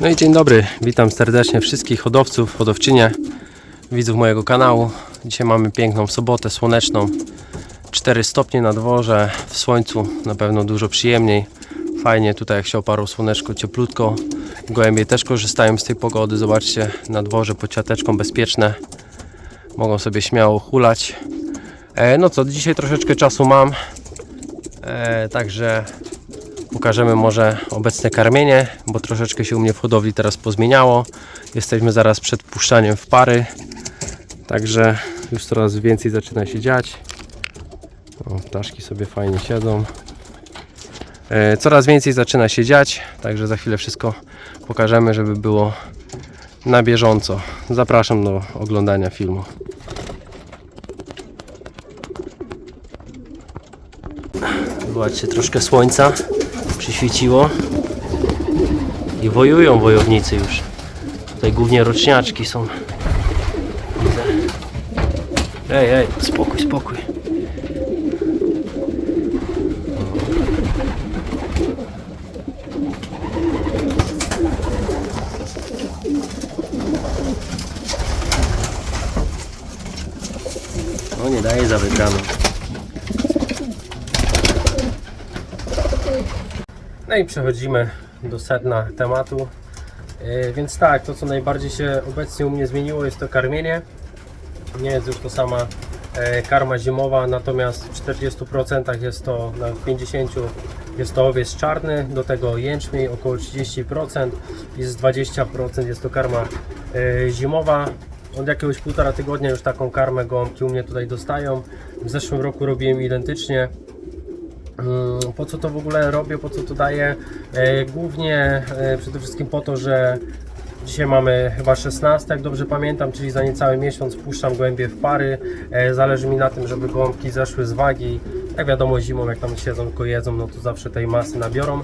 No i dzień dobry, witam serdecznie wszystkich hodowców, hodowczynie, widzów mojego kanału. Dzisiaj mamy piękną sobotę słoneczną, 4 stopnie na dworze, w słońcu na pewno dużo przyjemniej. Fajnie tutaj jak się oparło słoneczko, cieplutko. Gołębie też korzystają z tej pogody, zobaczcie, na dworze pod ciateczką bezpieczne. Mogą sobie śmiało hulać. E, no co, dzisiaj troszeczkę czasu mam, e, także Pokażemy może obecne karmienie, bo troszeczkę się u mnie w hodowli teraz pozmieniało. Jesteśmy zaraz przed puszczaniem w pary, także już coraz więcej zaczyna się dziać. O, ptaszki sobie fajnie siedzą. E, coraz więcej zaczyna się dziać, także za chwilę wszystko pokażemy, żeby było na bieżąco. Zapraszam do oglądania filmu. Zobaczcie, troszkę słońca przyświeciło i wojują wojownicy już. Tutaj głównie roczniaczki są. Ej, ej, spokój, spokój. No nie daje za wygraną. No i przechodzimy do sedna tematu. Yy, Więc tak, to co najbardziej się obecnie u mnie zmieniło jest to karmienie. Nie jest już to sama e, karma zimowa, natomiast w 40% jest to, na 50% jest to owiec czarny, do tego jęczmień około 30% i z 20% jest to karma e, zimowa. Od jakiegoś półtora tygodnia już taką karmę gołąbki u mnie tutaj dostają. W zeszłym roku robiłem identycznie. Mm, Po co to w ogóle robię, po co to daję? E, Głównie e, przede wszystkim po to, że dzisiaj mamy chyba 16, jak dobrze pamiętam, czyli za niecały miesiąc puszczam gołębie w pary. E, Zależy mi na tym, żeby gołąbki zeszły z wagi. Jak wiadomo zimą, jak tam siedzą, tylko jedzą, no to zawsze tej masy nabiorą.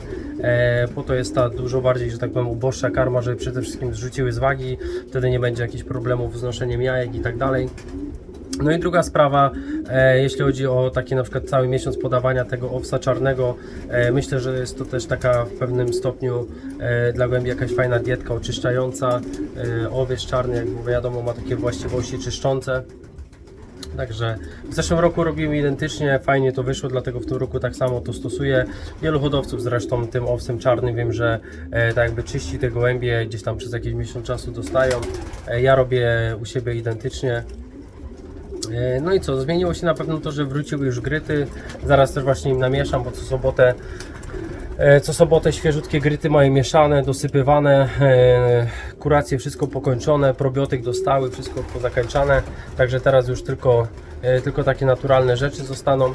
Po to jest ta dużo bardziej, że tak powiem, uboższa karma, żeby przede wszystkim zrzuciły z wagi. Wtedy nie będzie jakichś problemów z noszeniem jajek i tak dalej. No i druga sprawa, e, jeśli chodzi o taki na przykład cały miesiąc podawania tego owsa czarnego, e, myślę, że jest to też taka w pewnym stopniu e, dla głębi jakaś fajna dietka oczyszczająca. E, owiec czarny, jak wiadomo, ma takie właściwości czyszczące. Także w zeszłym roku robiłem identycznie, fajnie to wyszło, dlatego w tym roku tak samo to stosuję. Wielu hodowców zresztą tym owsem czarnym wiem, że e, tak jakby czyści te gołębie, gdzieś tam przez jakiś miesiąc czasu dostają. E, ja robię u siebie identycznie. E, No i co, zmieniło się na pewno to, że wróciły już gryty. Zaraz też właśnie im namieszam, bo co sobotę e, co sobotę świeżutkie gryty mają mieszane, dosypywane, e, kuracje wszystko pokończone, probiotyk dostały, wszystko pozakańczane. Także teraz już tylko, tylko takie naturalne rzeczy zostaną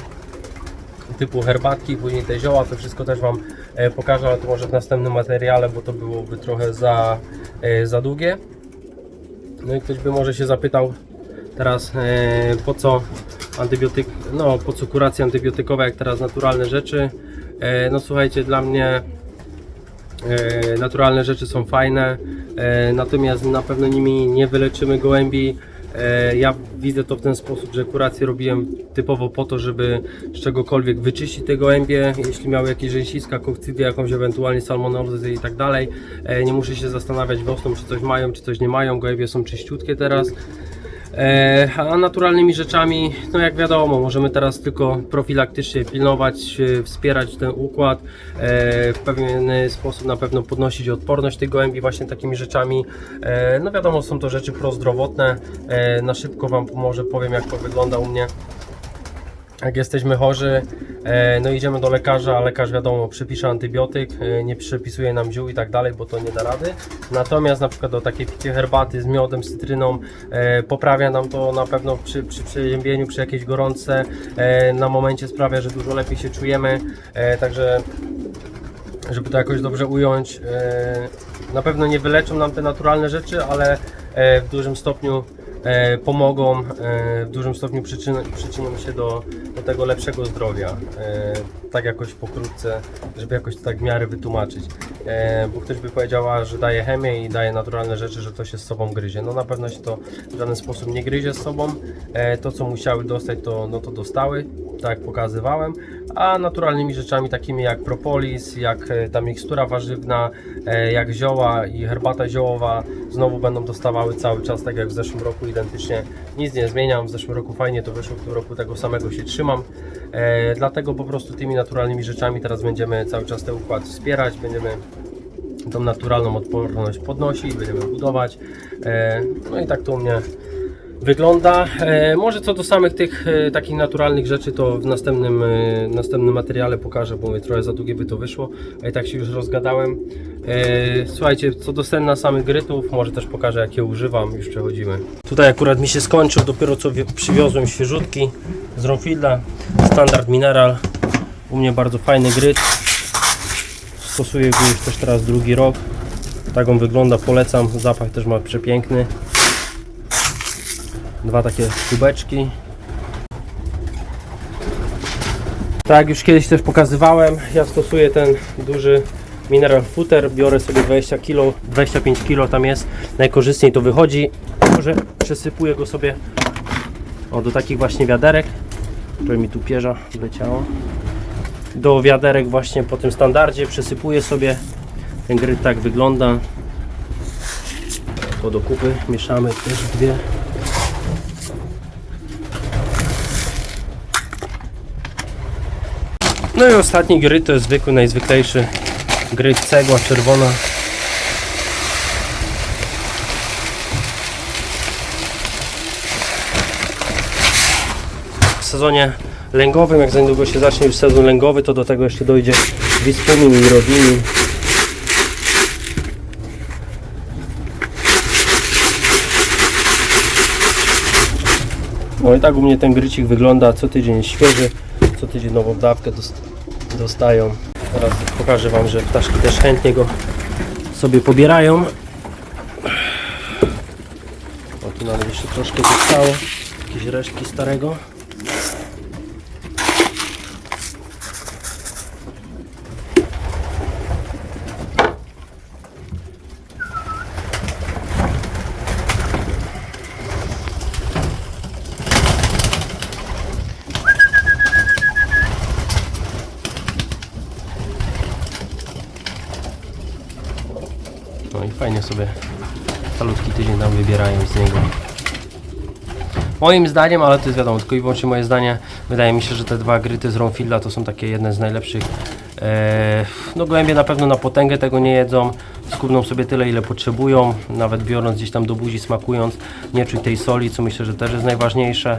typu herbatki, później te zioła, to wszystko też Wam pokażę, ale to może w następnym materiale, bo to byłoby trochę za, za długie. No i ktoś by może się zapytał teraz e, po co antybiotyk, no po co kuracje antybiotykowe, jak teraz naturalne rzeczy. E, no słuchajcie, dla mnie E, naturalne rzeczy są fajne, natomiast na pewno nimi nie wyleczymy gołębi. Ja widzę to w ten sposób, że kurację robiłem typowo po to, żeby z czegokolwiek wyczyścić te gołębie, jeśli miały jakieś rzęsiska, kokcydię, jakąś ewentualnie salmonellę i tak dalej. Nie muszę się zastanawiać wiosną, czy coś mają, czy coś nie mają. Gołębie są czyściutkie teraz. E, A naturalnymi rzeczami, no jak wiadomo, możemy teraz tylko profilaktycznie pilnować, e, wspierać ten układ, e, w pewien sposób na pewno podnosić odporność tych gołębi właśnie takimi rzeczami. No wiadomo, są to rzeczy prozdrowotne, na szybko Wam pomoże, powiem jak to wygląda u mnie jak jesteśmy chorzy, no idziemy do lekarza, a lekarz wiadomo przypisze antybiotyk, e, nie przepisuje nam ziół i tak dalej, bo to nie da rady. Natomiast na przykład do takiej picie herbaty z miodem, z cytryną e, poprawia nam to na pewno przy, przy przeziębieniu, przy jakiejś gorączce, e, na momencie sprawia, że dużo lepiej się czujemy, e, także żeby to jakoś dobrze ująć, e, na pewno nie wyleczą nam te naturalne rzeczy, ale e, w dużym stopniu e, pomogą, e, w dużym stopniu przyczyn, przyczynią się do, do tego lepszego zdrowia. E, tak jakoś pokrótce, żeby jakoś tak w miarę wytłumaczyć. E, bo ktoś by powiedziała, że daje chemię i daje naturalne rzeczy, że to się z sobą gryzie. No na pewno się to w żaden sposób nie gryzie z sobą. E, to co musiały dostać, to, no to dostały. tak jak pokazywałem, a naturalnymi rzeczami takimi jak propolis, jak e, ta mikstura warzywna, e, jak zioła i herbata ziołowa znowu będą dostawały cały czas tak jak w zeszłym roku identycznie. Nic nie zmieniam, w zeszłym roku fajnie to wyszło, w tym roku tego samego się trzymam. E, dlatego po prostu tymi naturalnymi rzeczami teraz będziemy cały czas ten układ wspierać, będziemy tą naturalną odporność podnosić, będziemy budować. E, no i tak to u mnie wygląda. E, może co do samych tych e, takich naturalnych rzeczy, to w następnym, e, następnym materiale pokażę, bo trochę za długie by to wyszło, a i tak się już rozgadałem. Słuchajcie, co do scen na samych grytów, może też pokażę jakie używam, już przechodzimy. Tutaj akurat mi się skończył, dopiero co wi- przywiozłem świeżutki z Ronfielda, standard mineral. U mnie bardzo fajny gryt. Stosuję go już też teraz drugi rok. Tak on wygląda, polecam. Zapach też ma przepiękny. Dwa takie kubeczki. Tak jak już kiedyś też pokazywałem, ja stosuję ten duży mineral footer. Biorę sobie 20 kg, 25 kg tam jest. Najkorzystniej to wychodzi. Może przesypuję go sobie o, do takich właśnie wiaderek. Trochę mi tu pierza wleciało do wiaderek właśnie po tym standardzie przesypuję sobie ten gryt tak wygląda to do kupy mieszamy też dwie no i ostatni gryt to jest zwykły, najzwyklejszy gryt cegła czerwona w sezonie lęgowym, jak za niedługo się zacznie już sezon lęgowy, to do tego jeszcze dojdzie wispumin i rodinin. No i tak u mnie ten grycik wygląda, co tydzień świeży, co tydzień nową dawkę dost dostają. Teraz pokażę Wam, że ptaszki też chętnie go sobie pobierają. O, tu nawet jeszcze troszkę zostało, jakieś resztki starego. Fajnie sobie calutki tydzień tam wybierają z niego. Moim zdaniem, ale to jest wiadomo, tylko i wyłącznie moje zdanie, wydaje mi się, że te dwa gryty z Ronfilda to są takie jedne z najlepszych. E, no gołębie na pewno na potęgę tego nie jedzą, skubną sobie tyle ile potrzebują, nawet biorąc gdzieś tam do buzi, smakując, nie czuć tej soli, co myślę, że też jest najważniejsze.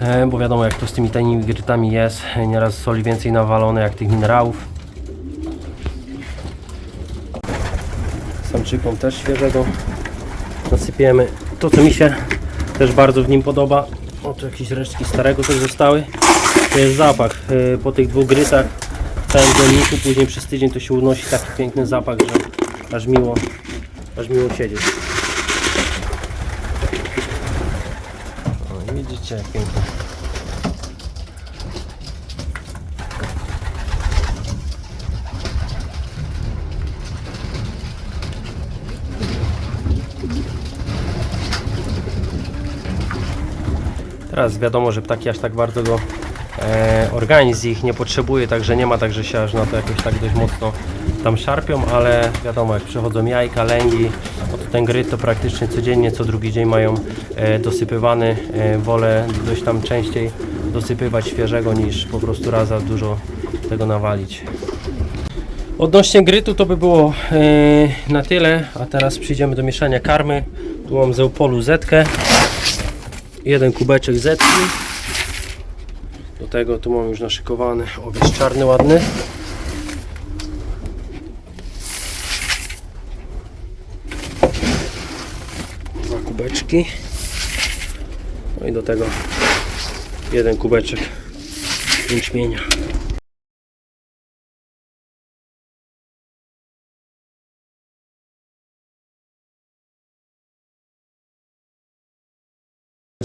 E, bo wiadomo jak to z tymi tanimi grytami jest, nieraz soli więcej nawalone jak tych minerałów. Samczykom też świeżego. Nasypiemy to co mi się też bardzo w nim podoba. O tu jakieś resztki starego też zostały. To jest zapach Yy, po tych dwóch grytach w całym doniku później przez tydzień to się unosi taki piękny zapach że aż miło aż miło siedzieć. O, widzicie jak pięknie Teraz wiadomo, że ptaki aż tak bardzo go e, organizm ich nie potrzebuje, także nie ma tak, że się aż na to jakoś tak dość mocno tam szarpią, ale wiadomo, jak przychodzą jajka, lęgi, no to ten gryt to praktycznie codziennie, co drugi dzień mają e, dosypywany. E, wolę dość tam częściej dosypywać świeżego niż po prostu raz za dużo tego nawalić. Odnośnie grytu to by było e, na tyle, a teraz przejdziemy do mieszania karmy. Tu mam z Eupolu zetkę jeden kubeczek zetki. Do tego tu mam już naszykowany owiec czarny ładny. Dwa kubeczki. No i do tego jeden kubeczek jęczmienia.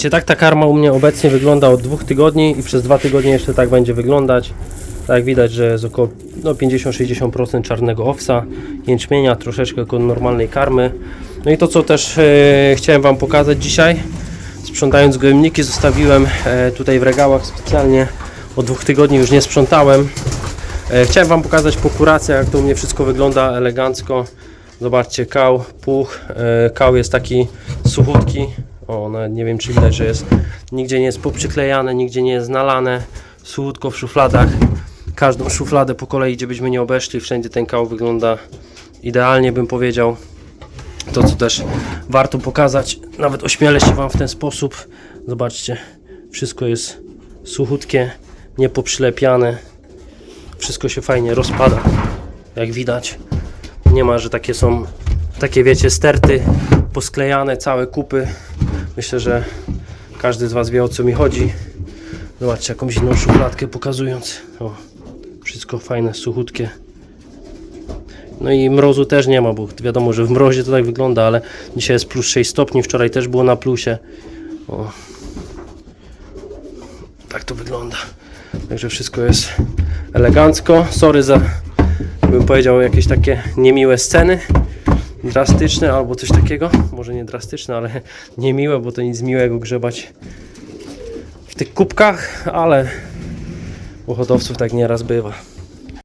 Wiecie, tak ta karma u mnie obecnie wygląda od dwóch tygodni i przez dwa tygodnie jeszcze tak będzie wyglądać. Tak jak widać, że jest około no, 50-60% czarnego owsa, jęczmienia, troszeczkę normalnej karmy. No i to co też e, chciałem Wam pokazać dzisiaj. sprzątając gojemniki zostawiłem e, tutaj w regałach specjalnie. Od dwóch tygodni już nie sprzątałem. E, Chciałem Wam pokazać po kuracjach, jak to u mnie wszystko wygląda elegancko. Zobaczcie, kał, puch. E, Kał jest taki suchutki. O, nawet nie wiem czy widać, że jest. Nigdzie nie jest poprzyklejane, nigdzie nie jest nalane. Suchutko w szufladach. Każdą szufladę po kolei, gdzie byśmy nie obeszli, wszędzie ten kał wygląda idealnie, bym powiedział. To, co też warto pokazać, nawet ośmielę się Wam w ten sposób. Zobaczcie, wszystko jest suchutkie, niepoprzylepiane. Wszystko się fajnie rozpada, jak widać. Nie ma, że takie są, takie wiecie, sterty posklejane, całe kupy. Myślę, że każdy z Was wie o co mi chodzi. Zobaczcie, jakąś inną szufladkę pokazując. O, wszystko fajne, suchutkie. No i mrozu też nie ma, bo wiadomo, że w mrozie to tak wygląda, ale dzisiaj jest plus 6 stopni, wczoraj też było na plusie. O. Tak to wygląda. Także wszystko jest elegancko. Sorry za, bym powiedział, jakieś takie niemiłe sceny. Drastyczne albo coś takiego. Może nie drastyczne, ale niemiłe, bo to nic miłego grzebać w tych kubkach, ale u hodowców tak nieraz bywa.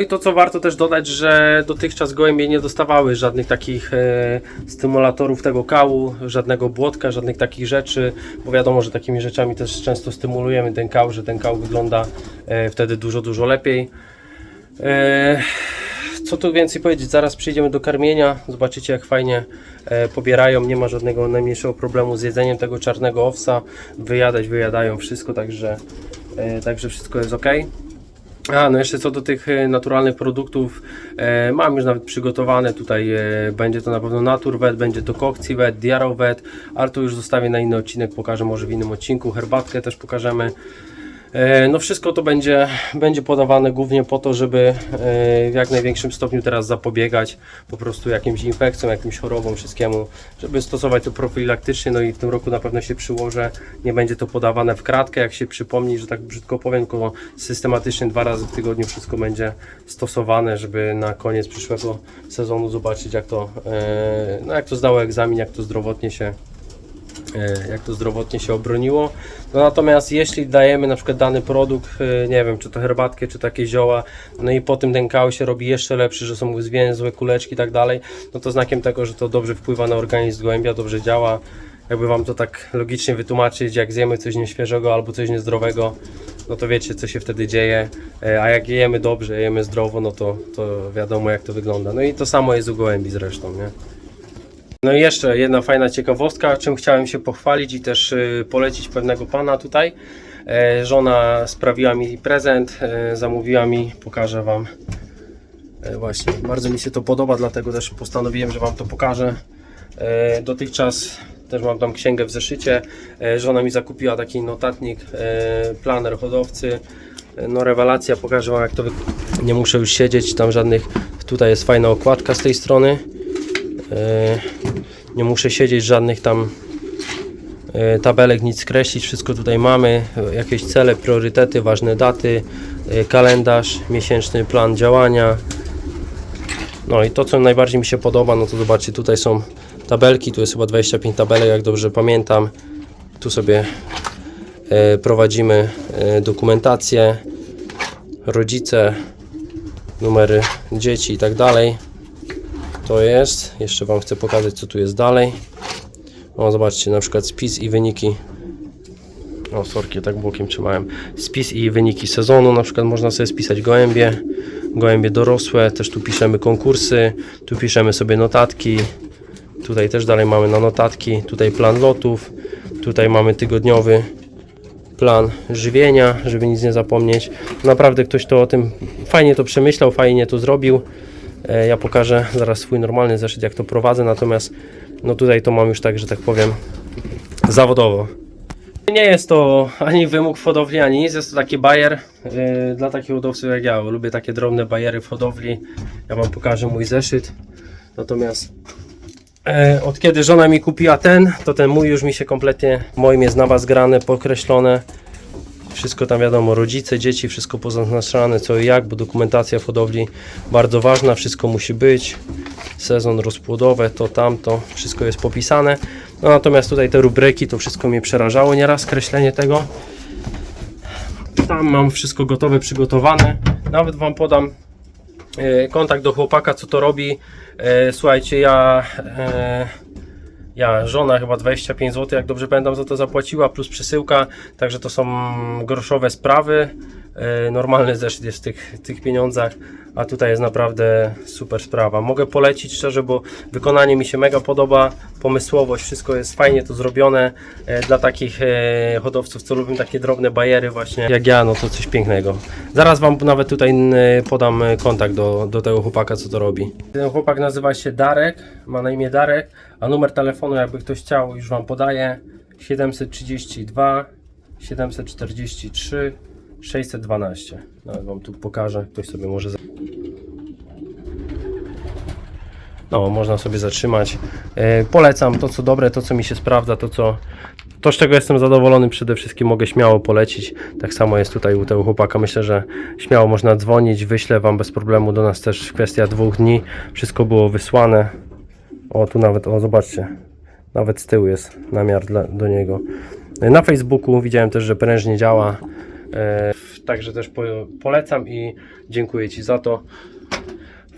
I to co warto też dodać, że dotychczas gołębie nie dostawały żadnych takich e, stymulatorów tego kału, żadnego błotka, żadnych takich rzeczy, bo wiadomo, że takimi rzeczami też często stymulujemy ten kał, że ten kał wygląda e, wtedy dużo, dużo lepiej. E, co tu więcej powiedzieć, zaraz przejdziemy do karmienia, zobaczycie jak fajnie e, pobierają, nie ma żadnego najmniejszego problemu z jedzeniem tego czarnego owsa, wyjadać, wyjadają wszystko, także, e, także wszystko jest ok. A, no jeszcze co do tych e, naturalnych produktów, e, mam już nawet przygotowane tutaj, e, będzie to na pewno Naturvet, będzie to Kokcivet, Diarovet, ale to już zostawię na inny odcinek, pokażę może w innym odcinku, herbatkę też pokażemy. E, No wszystko to będzie, będzie podawane głównie po to, żeby e, w jak największym stopniu teraz zapobiegać po prostu jakimś infekcjom, jakimś chorobom, wszystkiemu, żeby stosować to profilaktycznie, no i w tym roku na pewno się przyłożę, nie będzie to podawane w kratkę, jak się przypomni, że tak brzydko powiem, tylko systematycznie dwa razy w tygodniu wszystko będzie stosowane, żeby na koniec przyszłego sezonu zobaczyć jak to, e, no jak to zdało egzamin, jak to zdrowotnie się jak to zdrowotnie się obroniło. No natomiast jeśli dajemy na przykład dany produkt, e, nie wiem, czy to herbatkę, czy takie zioła, no i po tym ten kał się robi jeszcze lepszy, że są zwięzłe kuleczki i tak dalej, no to znakiem tego, że to dobrze wpływa na organizm gołębia, dobrze działa. Jakby Wam to tak logicznie wytłumaczyć, jak zjemy coś nieświeżego albo coś niezdrowego, no to wiecie, co się wtedy dzieje. E, A jak jemy dobrze, jemy zdrowo, no to, to wiadomo, jak to wygląda. No i to samo jest u gołębi zresztą, nie? No i jeszcze jedna fajna ciekawostka, czym chciałem się pochwalić i też y, polecić pewnego pana tutaj. E, żona sprawiła mi prezent, e, zamówiła mi, pokażę Wam. E, właśnie, bardzo mi się to podoba, dlatego też postanowiłem, że Wam to pokażę. Dotychczas też mam tam księgę w zeszycie. Żona mi zakupiła taki notatnik, planer hodowcy. No rewelacja, pokażę Wam jak to wygląda. Nie muszę już siedzieć, tam żadnych, tutaj jest fajna okładka z tej strony. Nie muszę siedzieć żadnych tam e, tabelek, nic skreślić, wszystko tutaj mamy, jakieś cele, priorytety, ważne daty, e, kalendarz, miesięczny plan działania. No i to co najbardziej mi się podoba, no to zobaczcie, tutaj są tabelki, tu jest chyba 25 tabelek, jak dobrze pamiętam. Tu sobie e, prowadzimy dokumentację, rodzice, numery dzieci i tak dalej to jest. Jeszcze Wam chcę pokazać, co tu jest dalej. O, zobaczcie, na przykład spis i wyniki. O, sorki, tak bokiem trzymałem. Spis i wyniki sezonu. Na przykład można sobie spisać gołębie, gołębie dorosłe. Też tu piszemy konkursy, tu piszemy sobie notatki. Tutaj też dalej mamy na notatki. Tutaj plan lotów. Tutaj mamy tygodniowy plan żywienia, żeby nic nie zapomnieć. Naprawdę ktoś to o tym fajnie to przemyślał, fajnie to zrobił. E, Ja pokażę zaraz swój normalny zeszyt, jak to prowadzę, natomiast no tutaj to mam już tak, że tak powiem, zawodowo. Nie jest to ani wymóg w hodowli, ani nic, jest to taki bajer yy, dla takich hodowców jak ja. Lubię takie drobne bajery w hodowli. Ja Wam pokażę mój zeszyt. Natomiast e, od kiedy żona mi kupiła ten, to ten mój już mi się kompletnie, moim jest na was grane, pokreślone. Wszystko tam wiadomo, rodzice, dzieci, wszystko pozaznaczane, co i jak, bo dokumentacja w hodowli bardzo ważna, wszystko musi być. sezon rozpłodowe, to tamto, wszystko jest popisane. No natomiast tutaj te rubryki, to wszystko mnie przerażało nieraz, kreślenie tego. Tam mam wszystko gotowe, przygotowane. Nawet Wam podam e, kontakt do chłopaka, co to robi. E, Słuchajcie, ja... ja, żona chyba 25 zł, jak dobrze pamiętam, za to zapłaciła, plus przesyłka, także to są groszowe sprawy. E, Normalny zeszyt jest w tych, tych pieniądzach, a tutaj jest naprawdę super sprawa. Mogę polecić szczerze, bo wykonanie mi się mega podoba, pomysłowość, wszystko jest fajnie to zrobione. E, Dla takich e, hodowców, co lubią takie drobne bajery właśnie jak ja, no to coś pięknego. Zaraz Wam nawet tutaj podam e, kontakt do, do tego chłopaka, co to robi. Ten chłopak nazywa się Darek, ma na imię Darek, a numer telefonu jakby ktoś chciał już Wam podaję 732 743 612. Nawet Wam tu pokażę, ktoś sobie może... za- No, można sobie zatrzymać. E, polecam to, co dobre, to, co mi się sprawdza, to, co... To, z czego jestem zadowolony, przede wszystkim mogę śmiało polecić. Tak samo jest tutaj u tego chłopaka. Myślę, że śmiało można dzwonić, wyślę Wam bez problemu do nas też kwestia dwóch dni. Wszystko było wysłane. O, tu nawet, o zobaczcie, nawet z tyłu jest namiar dla, do niego. Na Facebooku widziałem też, że prężnie działa, e, także też po, polecam i dziękuję Ci za to.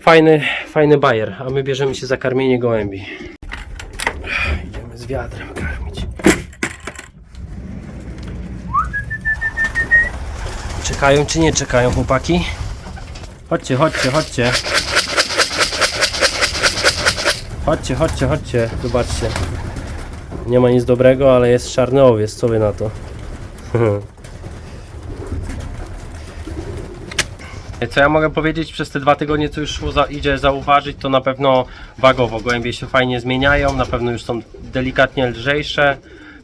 Fajny, fajny bajer, a my bierzemy się za karmienie gołębi. Idziemy z wiatrem karmić. Czekają czy nie czekają chłopaki? Chodźcie, chodźcie, chodźcie. Chodźcie, chodźcie, chodźcie, zobaczcie. Nie ma nic dobrego, ale jest czarny owiec, co wy na to? Co ja mogę powiedzieć przez te dwa tygodnie, co już szło za, idzie zauważyć, to na pewno wagowo gołębie się fajnie zmieniają, na pewno już są delikatnie lżejsze,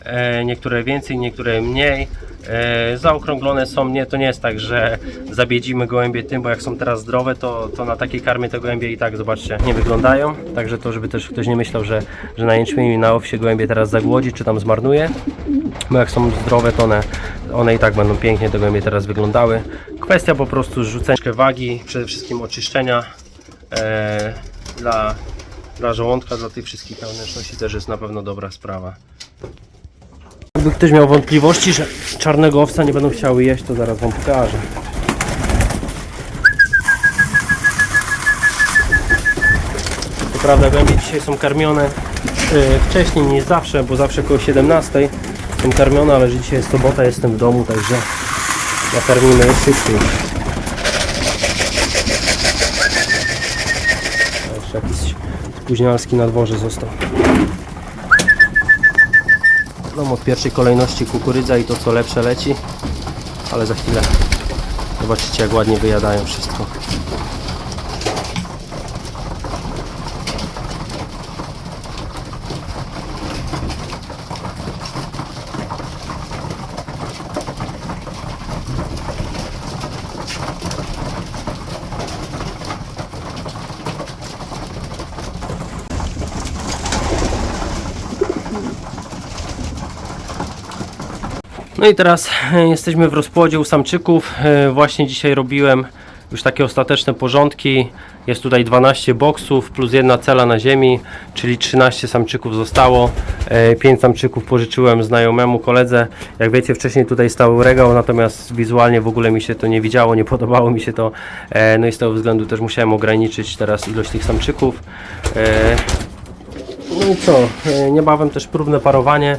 e, niektóre więcej, niektóre mniej. E, zaokrąglone są, nie, to nie jest tak, że zabiedzimy gołębie tym, bo jak są teraz zdrowe, to, to na takiej karmie te gołębie i tak, zobaczcie, nie wyglądają. Także to, żeby też ktoś nie myślał, że, że na jęczmieniu i na owsie gołębie teraz zagłodzi, czy tam zmarnuje. Bo jak są zdrowe, to one, one i tak będą pięknie te gołębie teraz wyglądały. Kwestia po prostu zrzucenia wagi, przede wszystkim oczyszczenia e, dla, dla żołądka, dla tych wszystkich wewnętrzności też jest na pewno dobra sprawa. Jakby ktoś miał wątpliwości, że czarnego owca nie będą chciały jeść, to zaraz Wam pokażę. To prawda, gołębie dzisiaj są karmione e, wcześniej niż zawsze, bo zawsze koło 17 są karmione, ale dzisiaj jest sobota, jestem w domu, także nakarmimy je szybciej. Jeszcze jakiś spóźnialski na dworze został. No od pierwszej kolejności kukurydza i to co lepsze leci, ale za chwilę zobaczycie jak ładnie wyjadają wszystko. No i teraz e, jesteśmy w rozpłodzie u samczyków. E, Właśnie dzisiaj robiłem już takie ostateczne porządki. Jest tutaj 12 boksów plus jedna cela na ziemi, czyli 13 samczyków zostało. 5 samczyków pożyczyłem znajomemu koledze. Jak wiecie, wcześniej tutaj stał regał, natomiast wizualnie w ogóle mi się to nie widziało, nie podobało mi się to. E, No i z tego względu też musiałem ograniczyć teraz ilość tych samczyków. E, no i co? E, Niebawem też próbne parowanie.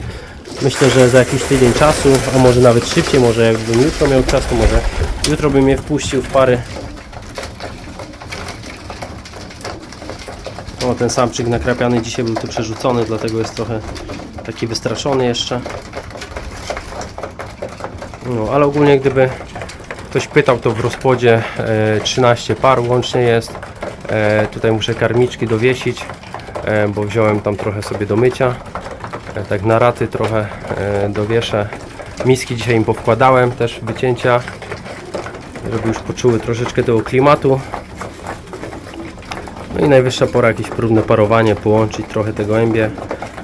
Myślę, że za jakiś tydzień czasu, a może nawet szybciej, może jakbym jutro miał czas, to może jutro bym je wpuścił w pary. O, ten samczyk nakrapiany dzisiaj był tu przerzucony, dlatego jest trochę taki wystraszony jeszcze. No, ale ogólnie gdyby ktoś pytał, to w rozpłodzie e, 13 par łącznie jest. E, tutaj muszę karmiczki dowiesić, e, bo wziąłem tam trochę sobie do mycia. E, tak na raty trochę e, dowieszę. Miski dzisiaj im powkładałem, też wycięcia, żeby już poczuły troszeczkę tego klimatu. No i najwyższa pora jakieś próbne parowanie, połączyć trochę te gołębie.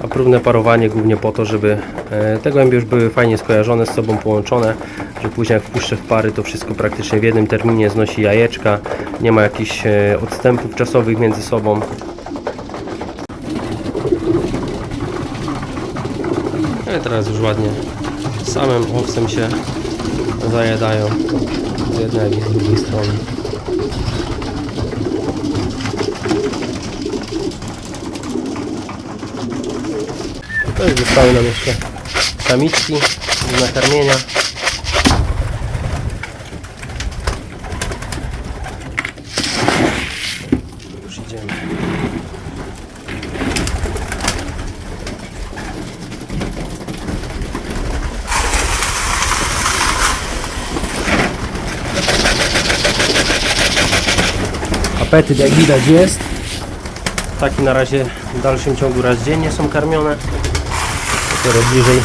A próbne parowanie głównie po to, żeby e, te gołębie już były fajnie skojarzone z sobą, połączone, że później jak wpuszczę w pary, to wszystko praktycznie w jednym terminie znosi jajeczka, nie ma jakichś odstępów czasowych między sobą. No i teraz już ładnie samym owcem się zajadają z jednej i z drugiej strony. To już zostały nam jeszcze samiczki do nakarmienia. Już idziemy. Apetyt jak widać jest. Taki na razie w dalszym ciągu raz dziennie są karmione. Dopiero bliżej,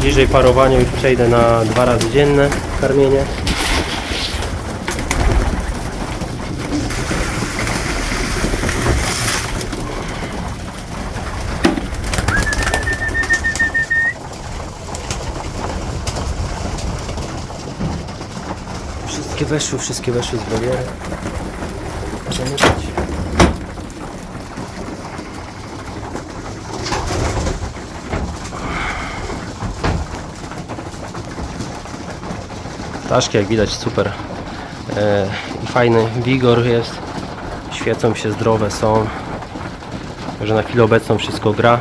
bliżej parowaniu już przejdę na dwa razy dzienne karmienie. Wszystkie weszły, wszystkie weszły z bariery. Zamykać. Ptaszki jak widać super e, i fajny wigor jest. Świecą się, zdrowe są. Także na chwilę obecną wszystko gra.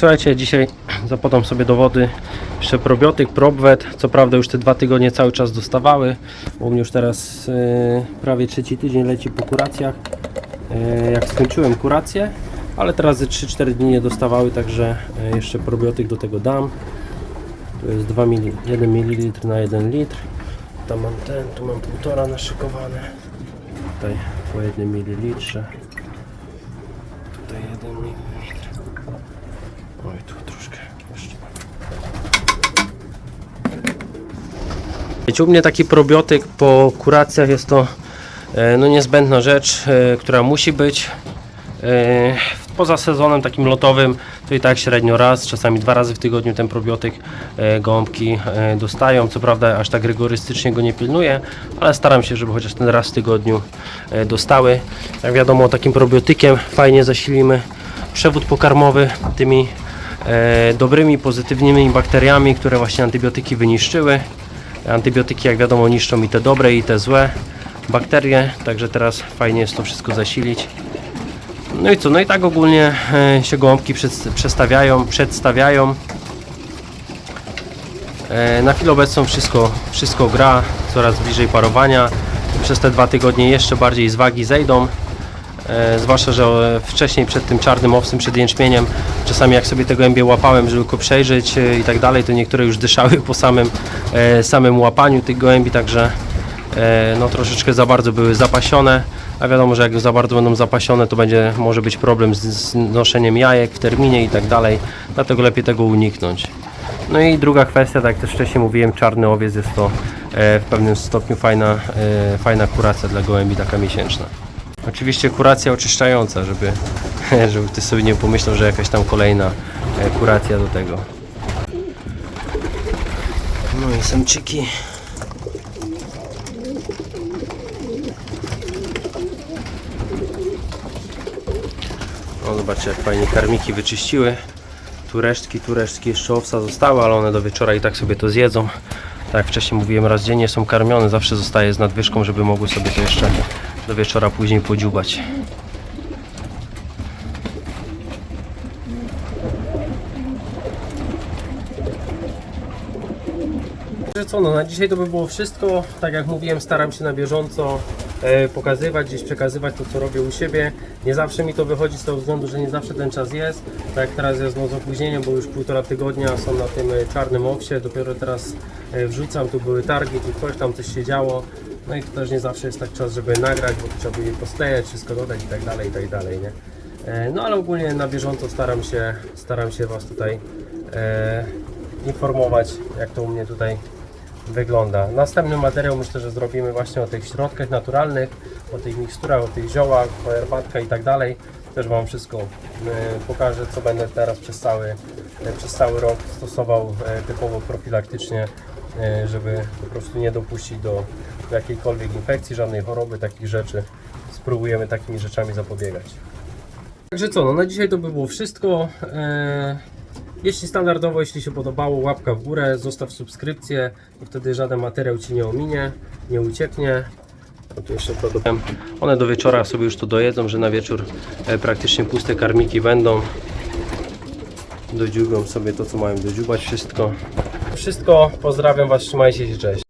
Słuchajcie, dzisiaj zapodam sobie do wody jeszcze probiotyk, probwet. Co prawda już te dwa tygodnie cały czas dostawały. U mnie już teraz e, prawie trzeci tydzień leci po kuracjach. E, jak skończyłem kurację, ale teraz ze 3-4 dni nie dostawały, także e, jeszcze probiotyk do tego dam. Tu jest 2 mili, 1 ml na 1 litr. Tam mam ten, tu mam półtora naszykowane. Tutaj po 1 ml. Tutaj 1 ml. Oj, tu troszkę jeszcze. Wiecie, U mnie taki probiotyk po kuracjach jest to e, no, niezbędna rzecz, e, która musi być. E, Poza sezonem takim lotowym to i tak średnio raz, czasami dwa razy w tygodniu ten probiotyk gąbki dostają. Co prawda aż tak rygorystycznie go nie pilnuję, ale staram się, żeby chociaż ten raz w tygodniu dostały. Jak wiadomo, takim probiotykiem fajnie zasilimy przewód pokarmowy tymi dobrymi, pozytywnymi bakteriami, które właśnie antybiotyki wyniszczyły. Antybiotyki, jak wiadomo, niszczą i te dobre, i te złe bakterie, także teraz fajnie jest to wszystko zasilić. No i co, no i tak ogólnie e, się gołąbki przestawiają, przedstawiają. E, na chwilę obecną wszystko, wszystko gra, coraz bliżej parowania. Przez te dwa tygodnie jeszcze bardziej z wagi zejdą. E, zwłaszcza, że e, wcześniej przed tym czarnym owcem, przed jęczmieniem, czasami jak sobie te gołębie łapałem, żeby tylko przejrzeć e, i tak dalej, to niektóre już dyszały po samym, samym łapaniu tych gołębi, także no troszeczkę za bardzo były zapasione, a wiadomo, że jak za bardzo będą zapasione, to będzie może być problem z, noszeniem jajek w terminie i tak dalej, dlatego lepiej tego uniknąć. No i druga kwestia, tak jak też wcześniej mówiłem, czarny owiec jest to w pewnym stopniu fajna, fajna kuracja dla gołębi, taka miesięczna. Oczywiście kuracja oczyszczająca, żeby, żeby ty sobie nie pomyślał, że jakaś tam kolejna e, kuracja do tego. No i samczyki. O, zobaczcie jak fajnie karmiki wyczyściły. Tu resztki, tu resztki jeszcze owsa zostały, ale one do wieczora i tak sobie to zjedzą. Tak jak wcześniej mówiłem, raz dziennie są karmione, zawsze zostaje z nadwyżką, żeby mogły sobie to jeszcze do wieczora później podziubać. Co, no na dzisiaj to by było wszystko. Tak jak mówiłem, staram się na bieżąco e, pokazywać, gdzieś przekazywać to, co robię u siebie. Nie zawsze mi to wychodzi z tego względu, że nie zawsze ten czas jest. Tak jak teraz jest no, z opóźnieniem, bo już półtora tygodnia są na tym e, czarnym owsie. Dopiero teraz e, wrzucam, tu były targi, tu coś tam coś się działo. No i to też nie zawsze jest tak czas, żeby nagrać, bo trzeba je posklejać, wszystko dodać i tak dalej, i tak dalej, nie? E, No ale ogólnie na bieżąco staram się, staram się Was tutaj e, informować, jak to u mnie tutaj wygląda. Następny materiał myślę, że zrobimy właśnie o tych środkach naturalnych, o tych miksturach, o tych ziołach, o herbatka i tak dalej. Też Wam wszystko e, pokażę, co będę teraz przez cały, e, przez cały rok stosował e, typowo profilaktycznie, e, żeby po prostu nie dopuścić do, do jakiejkolwiek infekcji, żadnej choroby, takich rzeczy. Spróbujemy takimi rzeczami zapobiegać. Także co, no na dzisiaj to by było wszystko. E, jeśli standardowo, jeśli się podobało, łapka w górę, zostaw subskrypcję, bo wtedy żaden materiał Ci nie ominie, nie ucieknie. No tu jeszcze produktem. One do wieczora sobie już to dojedzą, że na wieczór e, praktycznie puste karmiki będą. Dodziubią sobie to, co mają dodziubać, wszystko. Wszystko, pozdrawiam Was, trzymajcie się, cześć.